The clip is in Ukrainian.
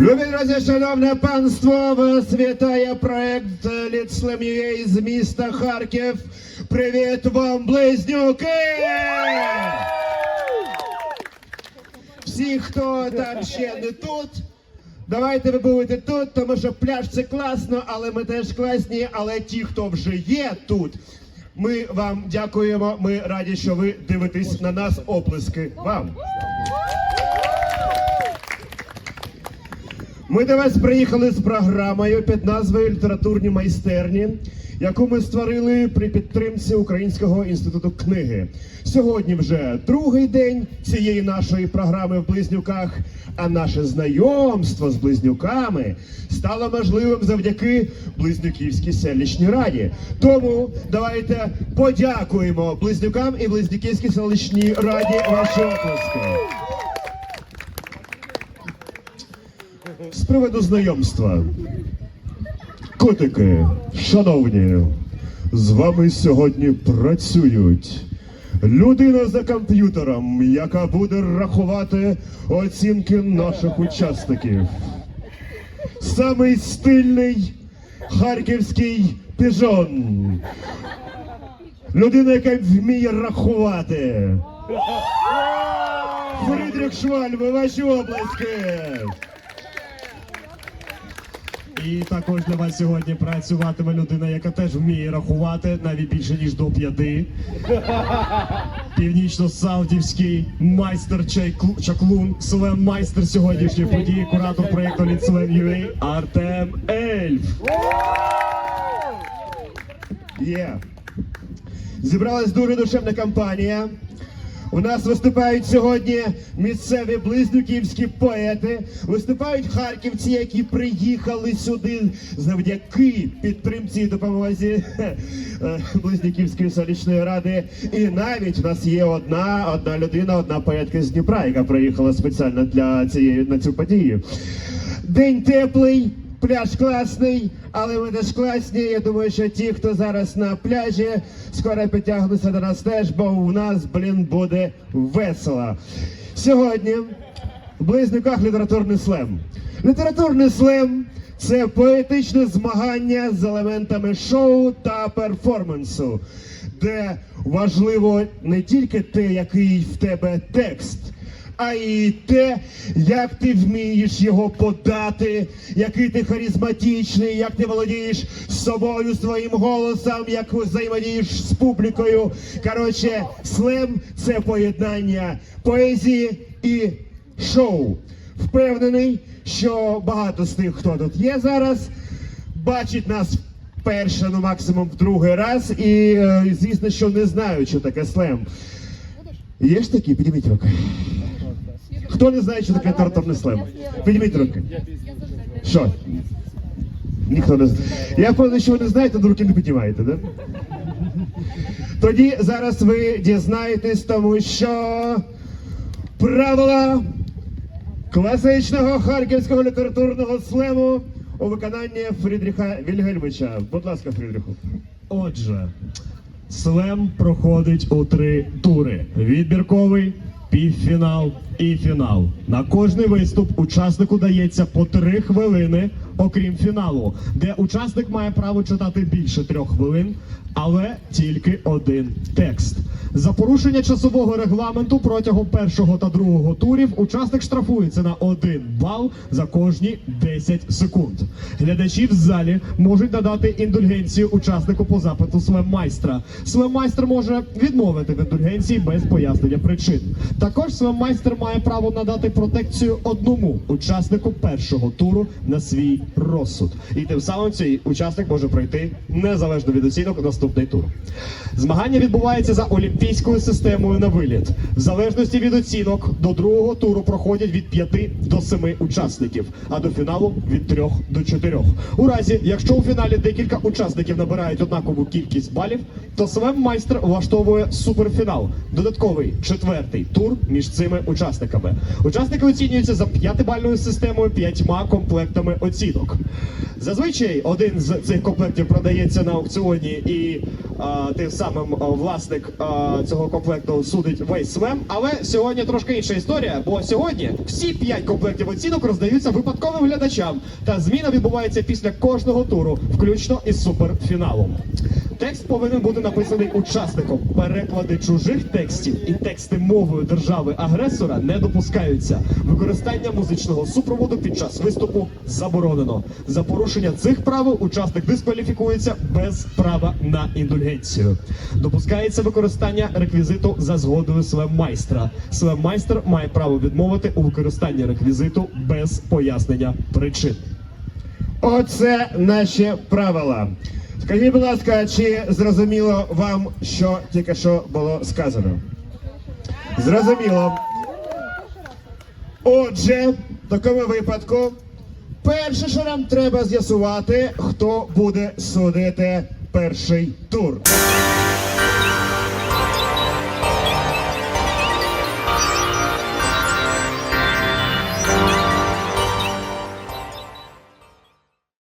Любі шановне панство, вас проект Ліцлем UA з міста Харків. Привіт вам, близнюки! Всі, хто там ще не тут, давайте ви будете тут, тому що пляж це класно, але ми теж класні. Але ті, хто вже є тут, ми вам дякуємо. Ми раді, що ви дивитесь на нас. Оплески вам. Ми до вас приїхали з програмою під назвою Літературні майстерні, яку ми створили при підтримці Українського інституту книги. Сьогодні вже другий день цієї нашої програми в Близнюках. А наше знайомство з близнюками стало можливим завдяки Близнюківській селищній раді. Тому давайте подякуємо близнюкам і Близнюківській селищній раді ваші оплески. З приводу знайомства. Котики, шановні, з вами сьогодні працюють людина за комп'ютером, яка буде рахувати оцінки наших учасників. Самий стильний харківський піжон. Людина, яка вміє рахувати. Фрідріх Швальби, ваші обласки. І також для вас сьогодні працюватиме людина, яка теж вміє рахувати навіть більше ніж до п'яти. Північно-саудівський майстер чаклун, слем майстер сьогоднішньої події, куратор проєкту Ліцлем UA Артем Ельф. Є. Зібралась дуже душевна компанія. У нас виступають сьогодні місцеві близнюківські поети. Виступають харківці, які приїхали сюди завдяки підтримці і допомозі е, Близнюківської селищної ради. І навіть у нас є одна, одна людина, одна поетка з Дніпра, яка приїхала спеціально для цієї на цю подію. День теплий, пляж класний, але ми теж класні. Я думаю, що ті, хто зараз на пляжі, скоро підтягнуться до нас теж, бо у нас, блін, буде весело. Сьогодні в близнюках літературний слем. Літературний слем це поетичне змагання з елементами шоу та перформансу, де важливо не тільки те, який в тебе текст а і те, як ти вмієш його подати, який ти харизматичний, як ти володієш собою, своїм голосом, як взаємодієш з публікою. Коротше, слем це поєднання поезії і шоу. Впевнений, що багато з тих, хто тут є зараз, бачить нас вперше, ну максимум в другий раз, і е, звісно, що не знають, що таке слем. Є ж такі? Підніміть руки. Хто не знає, що таке літературний слем? Підніміть руки. Що? Ніхто не знає. Я впевнений, що ви не знаєте, руки не піднімаєте, да? Тоді зараз ви дізнаєтесь, тому що правила класичного харківського літературного слему у виконанні Фрідріха Вільгельмича. Будь ласка, Фрідріху. Отже, слем проходить у три тури: відбірковий, півфінал і фінал. На кожний виступ учаснику дається по три хвилини, окрім фіналу, де учасник має право читати більше трьох хвилин, але тільки один текст. За порушення часового регламенту протягом першого та другого турів учасник штрафується на один бал за кожні 10 секунд. Глядачі в залі можуть надати індульгенцію учаснику по запиту свеммайстра. Свеммайстер може відмовити в індульгенції без пояснення причин. Також свеммайстер має право надати протекцію одному учаснику першого туру на свій розсуд. І тим самим цей учасник може пройти незалежно від оцінок наступний тур. Змагання відбувається за олімпійською системою на виліт. В залежності від оцінок до другого туру проходять від 5 до 7 учасників, а до фіналу від 3 до 4. У разі, якщо у фіналі декілька учасників набирають однакову кількість балів, то слем майстер влаштовує суперфінал, додатковий четвертий тур між цими учасниками. Учасники оцінюються за п'ятибальною системою п'ятьма комплектами оцінок. Зазвичай один з цих комплектів продається на аукціоні, і а, тим самим власник а, цього комплекту судить весь слем. Але сьогодні трошки інша історія, бо сьогодні всі п'ять комплектів оцінок роздаються випадковим глядачам, та зміна відбувається після кожного туру, включно із суперфіналом. Текст повинен бути написаний учасником. Переклади чужих текстів і тексти мовою держави-агресора не допускаються. Використання музичного супроводу під час виступу заборонено. За порушення цих правил учасник дискваліфікується без права на індульгенцію. Допускається використання реквізиту за згодою слем-майстра. Слем-майстер має право відмовити у використанні реквізиту без пояснення причин. Оце наші правила. Скажіть, будь ласка, чи зрозуміло вам, що тільки що було сказано? Зрозуміло. Отже, в такому випадку, перше, що нам треба з'ясувати, хто буде судити перший тур.